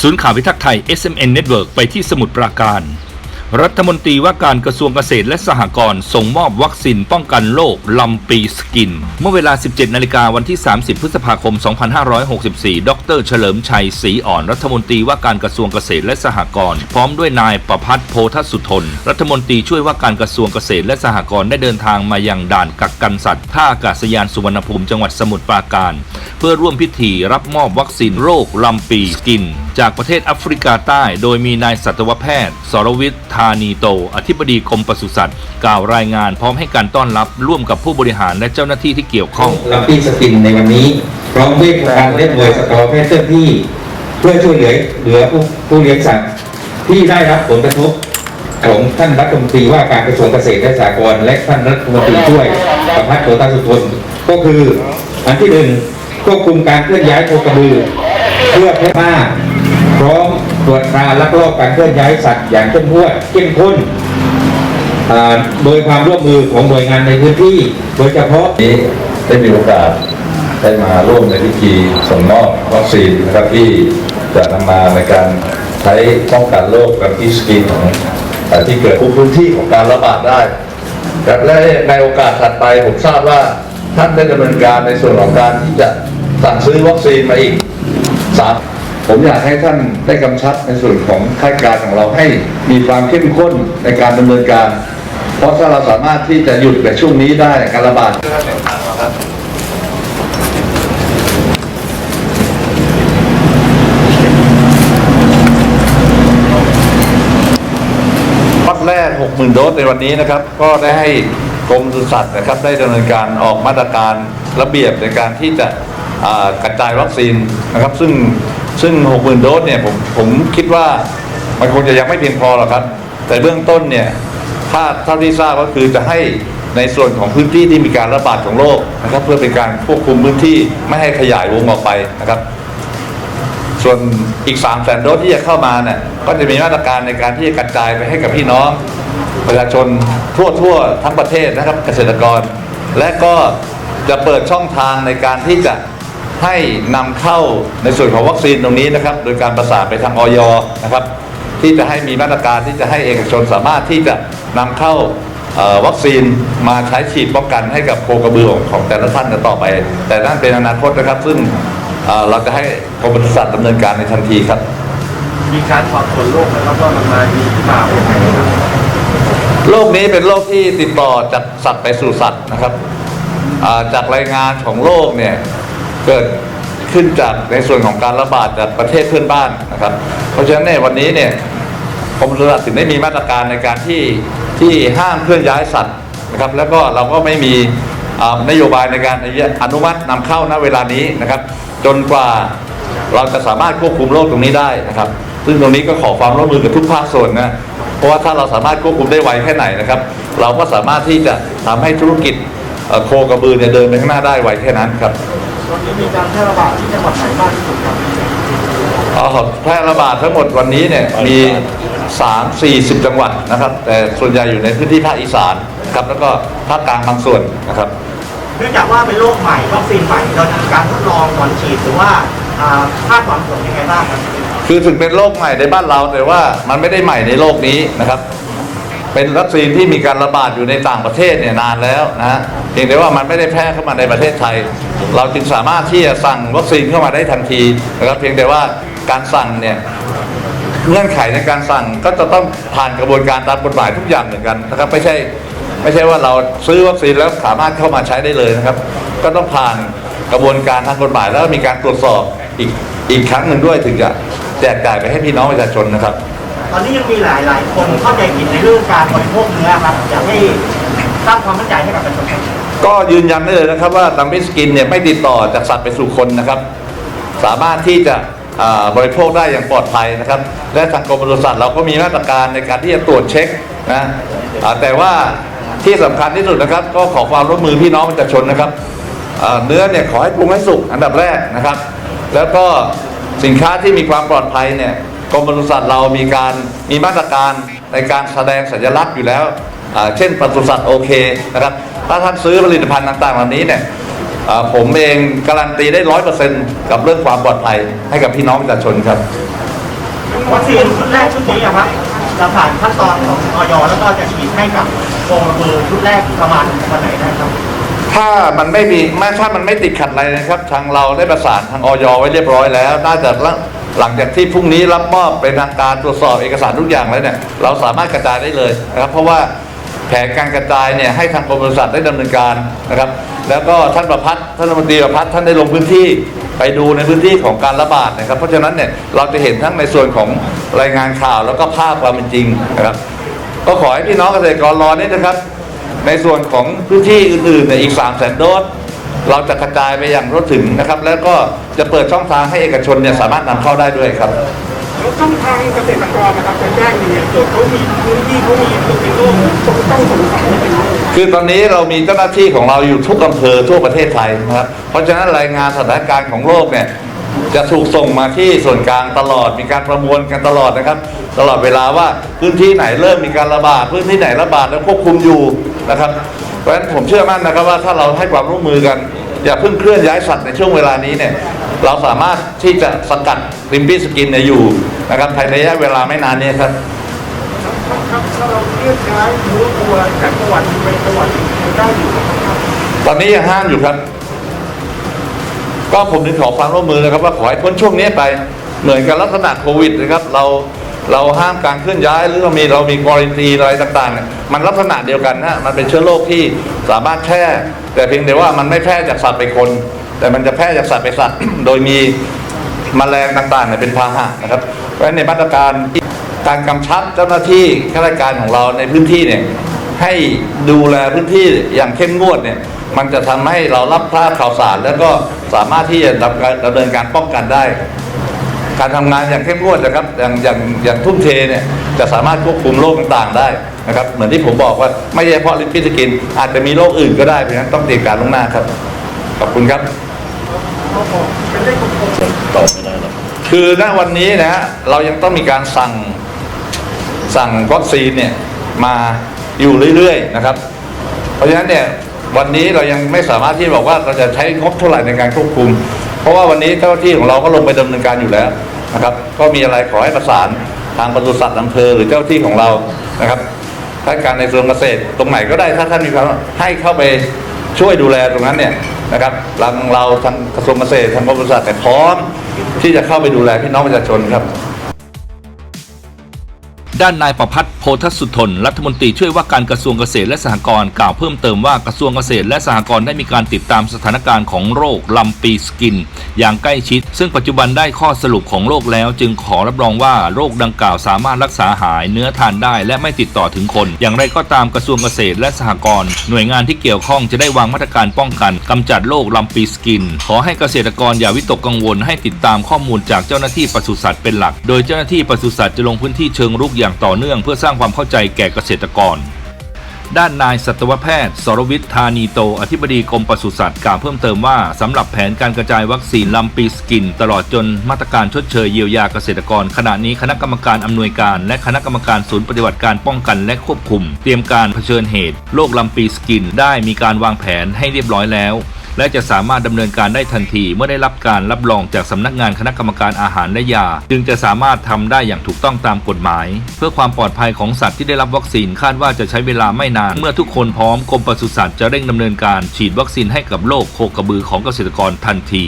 ศูนย์ข่าวพิทักษ์ไทย SMN Network ไปที่สมุทรปราการ รัฐมนตรีว่าการกระทรวงเกษตรและสหกรณ์ส่งมอบวัคซีนป้องกันโรคลำปีสกิน เมื่อเวลา 17 นาฬิกาวันที่ 30 พฤษภาคม 2564 ดร เฉลิมชัยศรีอ่อน รัฐมนตรีว่าการกระทรวงเกษตรและสหกรณ์พร้อมด้วยนายประพัฒน์โพธสุทน รัฐมนตรีช่วยว่าการกระทรวงเกษตรและสหกรณ์ได้เดินทางมายังด่านกักกันสัตว์ท่าอากาศยานสุวรรณภูมิจังหวัดสมุทรปราการ เพื่อร่วมพิธีรับมอบวัคซีนโรคลำปีสกิน จากประเทศแอฟริกาใต้ โดยมีนายสัตวแพทย์ สรวิทย์ธานีโต อธิบดีกรมปศุสัตว์ กล่าวรายงานพร้อมให้การต้อนรับร่วมกับผู้บริหารและเจ้าหน้าที่ที่เกี่ยวข้องลับปี้สกินในวันนี้พร้อมด้วยการเล่นหน่วยสัตวแพทย์ที่ เพื่อช่วยเหลือเหลือผู้ผู้เลี้ยงสัตว์ที่ได้รับผลกระทบของท่านรัฐมนตรีว่าการกระทรวงเกษตรและสหกรณ์และท่านรัฐมนตรีช่วยประพัฒน์โตตาสุทนก็คืออันที่หนึ่งควบคุมการเคลื่อนย้ายโคกระบือเพื่อเพิ่มมาพร้อม ตรวจตราลักลอบการเคลื่อนย้ายสัตว์อย่างเข้มงวดเข้มข้นโดยความร่วมมือของหน่วยงานในพื้นที่ โดยเฉพาะนี้ได้มีโอกาสได้มาร่วมในพิธีส่งมอบวัคซีนนะครับที่จะนำมาในการใช้ป้องกันโรคกับอีสกีของเอ่อที่เกิดพื้นที่ของการระบาดได้และในโอกาสถัดไปผมทราบว่าท่านได้ดำเนินการในส่วนของการที่จะสั่งซื้อวัคซีนมาอีกสาม ผมอยากให้ท่านได้กำชับในส่วนของค่ายการของเราให้มีความเข้มข้นในการดำเนินการ เพราะถ้าเราสามารถที่จะหยุดในช่วงนี้ได้การระบาดล็อตแรก 60,000 โดสในวันนี้นะครับ ก็ได้ให้กรมปศุสัตว์นะครับได้ดำเนินการออกมาตรการระเบียบในการที่จะกระจายวัคซีนนะครับ ซึ่ง ซึ่ง 60,000 โดสเนี่ยผมผมคิดว่ามันคงจะยังไม่เพียงพอหรอกครับ แต่เบื้องต้นเนี่ยถ้าเท่าที่ทราบก็คือจะให้ในส่วนของพื้นที่ที่มีการระบาดของโรคนะครับ เพื่อเป็นการควบคุมพื้นที่ไม่ให้ขยายวงออกไปนะครับ ส่วนอีก3 0 0แสนโดสที่จะเข้ามาเนี่ยก็จะมีมาตรการในการที่จะกระจายไปให้กับพี่น้อง ประชาชนทั่วทั่วทั้งประเทศนะครับเกษตรกร และก็จะเปิดช่องทางในการที่จะ ให้นำเข้าในส่วนของวัคซีนตรงนี้นะครับ โดยการประสานไปทางออยนะครับ ที่จะให้มีมาตรการที่จะให้เอกชนสามารถที่จะนำเข้าเอ่อวัคซีนมาใช้ฉีดป้องกันให้กับโคกระบือของของแต่ละท่านกันต่อไป แต่นั่นเป็นอนาคตนะครับ ซึ่งเอ่อเราจะให้กรมปศุสัตว์ดำเนินการในทันทีครับ มีการสอบสวนโรคแล้วก็มันมามีที่มาเป็นไงครับโรคนี้เป็นโรคที่ติดต่อจากสัตว์ไปสู่สัตว์นะครับอ่าจากรายงานของโรคเนี่ย เกิดขึ้นจากในส่วนของการระบาดจากประเทศเพื่อนบ้านนะครับ เพราะฉะนั้นเนี่ยวันนี้เนี่ยกรมปศุสัตว์ถึงได้มีมาตรการในการที่ที่ห้ามเคลื่อนย้ายสัตว์นะครับ แล้วก็เราก็ไม่มีนโยบายในการอนุมัตินำเข้าณเวลานี้นะครับ จนกว่าเราจะสามารถควบคุมโรคตรงนี้ได้นะครับ ซึ่งตรงนี้ก็ขอความร่วมมือกับทุกภาคส่วนนะเพราะว่าถ้าเราสามารถควบคุมได้ไวแค่ไหนนะครับ เราก็สามารถที่จะทำให้ธุรกิจโคกระบือเนี่ยเดินไปข้างหน้าได้ไวแค่นั้นครับ ตอนนี้มีการแพร่ระบาดที่จังหวัดไหนมากที่สุดครับอ๋อแพร่ระบาดทั้งหมดวันนี้เนี่ยมี 3 40 จังหวัดนะครับ แต่ส่วนใหญ่อยู่ในพื้นที่ภาคอีสานครับแล้วก็ภาคกลางบางส่วนนะครับเนื่องจากว่าเป็นโรคใหม่วัคซีนใหม่เราจะมีการทดลองก่อนฉีดหรือว่าอ่าคาดหวังผลยังไงบ้างครับคือถึงเป็นโรคใหม่ในบ้านเราแต่ว่ามันไม่ได้ใหม่ในโลกนี้นะครับ เป็นวัคซีนที่มีการระบาดอยู่ในต่างประเทศเนี่ยนานแล้วนะเพียงแต่ว่ามันไม่ได้แพร่เข้ามาในประเทศไทย เราจึงสามารถที่จะสั่งวัคซีนเข้ามาได้ทันทีนะครับเพียงแต่ว่าการสั่งเนี่ยเงื่อนไขในการสั่งก็จะต้องผ่านกระบวนการตามกฎหมายทุกอย่างเหมือนกันนะครับไม่ใช่ไม่ใช่ว่าเราซื้อวัคซีนแล้วสามารถเข้ามาใช้ได้เลยนะครับ ก็ต้องผ่านกระบวนการทางกฎหมายแล้วมีการตรวจสอบอีกอีกครั้งหนึ่งด้วยถึงจะแจกจ่ายไปให้พี่น้องประชาชนนะครับ ตอนนี้ยังมีหลายหลายๆคนเข้าใจผิดในเรื่องการบริโภคเนื้อครับอยากให้สร้างความมั่นใจให้กับประชาชนก็ยืนยันได้เลยนะครับว่าตัมบิสกินเนี่ยไม่ติดต่อจากสัตว์ไปสู่คนนะครับ สามารถที่จะบริโภคได้อย่างปลอดภัยนะครับ และทางกรมปศุสัตว์เราก็มีมาตรการในการที่จะตรวจเช็คนะแต่ว่าที่สำคัญที่สุดนะครับ ก็ขอความร่วมมือพี่น้องประชาชนนะครับเนื้อเนี่ยขอให้ปรุงให้สุกอันดับแรกนะครับ แล้วก็สินค้าที่มีความปลอดภัยเนี่ย กรมปศุสัตว์เรามีการมีมาตรการในการแสดงสัญลักษณ์อยู่แล้วอ่าเช่นปศุสัตว์โอเคนะครับ ถ้าท่านซื้อผลิตภัณฑ์ต่างๆเหล่านี้เนี่ยอ่าผมเองการันตีได้ร้อยเปอร์เซ็นต์กับเรื่องความปลอดภัยให้กับพี่น้องประชาชนครับวัคซีนชุดแรกชุดนี้อะครับจะผ่านขั้นตอนของออยแล้วก็จะฉีดให้กับโครงกระบือชุดแรกประมาณวันไหนได้ครับ ถ้ามันไม่มีไม่ถ้ามันไม่ติดขัดอะไรนะครับ ทางเราได้ประสานทางออยไว้เรียบร้อยแล้ว น่าจะ หลังจากที่พรุ่งนี้รับมอบเป็นทางการตรวจสอบเอกสารทุกอย่างแล้วเนี่ยเราสามารถกระจายได้เลยนะครับ เพราะว่าแผนการกระจายเนี่ยให้ทางกรมบริษัทได้ดำเนินการนะครับ แล้วก็ท่านประพัฒน์ท่านรัฐมนตรีประพัฒน์ท่านได้ลงพื้นที่ไปดูในพื้นที่ของการระบาดนะครับ เพราะฉะนั้นเนี่ยเราจะเห็นทั้งในส่วนของรายงานข่าวแล้วก็ภาพความเป็นจริงนะครับ ก็ขอให้พี่น้องเกษตรกรรอนิดนะครับ ในส่วนของพื้นที่อื่นๆเนี่ยอีก3 0 0 0 0 0โดส เราจะกระจายไปอย่างรวดถึงนะครับ แล้วก็จะเปิดช่องทางให้เอกชนเนี่ยสามารถนำเข้าได้ด้วยครับแล้วช่องทางเกษตรกรนะครับจะแจ้งยังไงเกิดเขามีพื้นที่เขามีเป็นโรคต้องสงสัยว่าเป็นโรคคือตอนนี้เรามีเจ้าหน้าที่ของเราอยู่ทุกอำเภอทั่วประเทศไทยนะครับเพราะฉะนั้นรายงานสถานการณ์ของโรคเนี่ยจะถูกส่งมาที่ส่วนกลางตลอดมีการประมวลกันตลอดนะครับ ตลอดเวลาว่าพื้นที่ไหนเริ่มมีการระบาดพื้นที่ไหนระบาดแล้วควบคุมอยู่นะครับเพ ราะฉะนั้นผมเชื่อมั่นนะครับว่าถ้าเราให้ความร่วมมือกัน อย่าเพิ่งเคลื่อนย้ายสัตว์ในช่วงเวลานี้เนี่ยเราสามารถที่จะสกัดริมบี้สกินเนี่ยอยู่นะครับภายในระยะเวลาไม่นานนี้ครับครับถ้าเราเรียกย้ายหมูวัวจากจังหวัดไปจังหวัดได้อยู่ครับตอนนี้ยังห้ามอยู่ครับ ก็ผมถึงขอความร่วมมือนะครับว่าขอให้พ้นช่วงนี้ไปเหมือนกับลักษณะโควิดนะครับ เรา เราห้ามการเคลื่อนย้ายหรือเรามีเรามีกรณีอะไรต่างๆเนี่ยมันลักษณะเดียวกันนะมันเป็นเชื้อโรคที่สามารถแพร่แต่เพียงแต่ว่ามันไม่แพร่จากสัตว์ไปคน แต่มันจะแพร่จากสัตว์ไปสัตว์ โดยมีแมลงต่างๆเนี่ยเป็นพาหะนะครับเพราะฉะนั้นในมาตรการการกำชับเจ้าหน้าที่ข้าราชการของเราในพื้นที่เนี่ยให้ดูแลพื้นที่อย่างเข้มงวดเนี่ยมันจะทำให้เรารับทราบข่าวสาร แล้วก็สามารถที่จะดำเนินการป้องกันได้ การทำงานอย่างเข้มงวดนะครับอย่างอย่างอย่างทุ่มเทเนี่ยจะสามารถควบคุมโรคต่างๆได้นะครับเหมือนที่ผมบอกว่าไม่ใช่เฉพาะลิ้นพิสกิน อาจจะมีโรคอื่นก็ได้เพราะฉะนั้นต้องเตรียมการล่วงหน้าครับขอบคุณครับเป็นเลขของคือณวันนี้นะฮะเรายังต้องมีการสั่งสั่งวัคซีนเนี่ยมาอยู่เรื่อยๆนะครับ เพราะฉะนั้นเนี่ยวันนี้เรายังไม่สามารถที่บอกว่าเราจะใช้งบเท่าไหร่ในการควบคุมเพ ราะว่าวันนี้เจ้าหน้าที่ของเราก็ลงไปดำเนินการอยู่แล้วนะครับ ก็มีอะไรขอให้ประสานทางปศุสัตว์อำเภอหรือเจ้าที่ของเรานะครับถ้าการในส่วนเกษตรตรงไหนก็ได้ถ้าท่านมีความให้เข้าไปช่วยดูแลตรงนั้นเนี่ยนะครับทางเราทางกระทรวงเกษตรทางกรมปศุสัตว์แต่พร้อมที่จะเข้าไปดูแลพี่น้องประชาชนครับ ด้านนายประพัฒน์โพธสุทนรัฐมนตรีช่วยว่าการกระทรวงเกษตรและสหกรณ์กล่าวเพิ่มเติมว่ากระทรวงเกษตรและสหกรณ์ได้มีการติดตามสถานการณ์ของโรคลำปีสกิน อย่างใกล้ชิด ซึ่งปัจจุบันได้ข้อสรุปของโรคแล้ว จึงขอรับรองว่าโรคดังกล่าวสามารถรักษาหายเนื้อทานได้ และไม่ติดต่อถึงคน อย่างไรก็ตามกระทรวงเกษตรและสหกรณ์หน่วยงานที่เกี่ยวข้องจะได้วางมาตรการป้องกันกำจัดโรคลำปีสกิน ขอให้เกษตรกรอย่าวิตกกังวลให้ติดตามข้อมูลจากเจ้าหน้าที่ปศุสัตว์เป็นหลัก โดยเจ้าหน้าที่ปศุสัตว์จะลงพื้นที่เชิงรุกอย่างต่อเนื่องเพื่อสร้างความเข้าใจแก่เกษตรกร ด้านนายสัตวแพทย์ สรวิทย์ธานีโต อธิบดีกรมปศุสัตว์กล่าวเพิ่มเติมว่าสำหรับแผนการกระจายวัคซีนลำปีสกิน ตลอดจนมาตรการชดเชยเยียวยาเกษตรกร ขณะนี้คณะกรรมการอำนวยการ และคณะกรรมการศูนย์ปฏิบัติการป้องกันและควบคุม เตรียมการเผชิญเหตุโรคลำปีสกิน ได้มีการวางแผนให้เรียบร้อยแล้ว และจะสามารถดำเนินการได้ทันทีเมื่อได้รับการรับรองจากสำนักงานคณะกรรมการอาหารและยา จึงจะสามารถทำได้อย่างถูกต้องตามกฎหมาย เพื่อความปลอดภัยของสัตว์ที่ได้รับวัคซีนคาดว่าจะใช้เวลาไม่นาน เมื่อทุกคนพร้อมกรมปศุสัตว์จะเร่งดำเนินการฉีดวัคซีนให้กับโรคโคกระบือของเกษตรกรทันที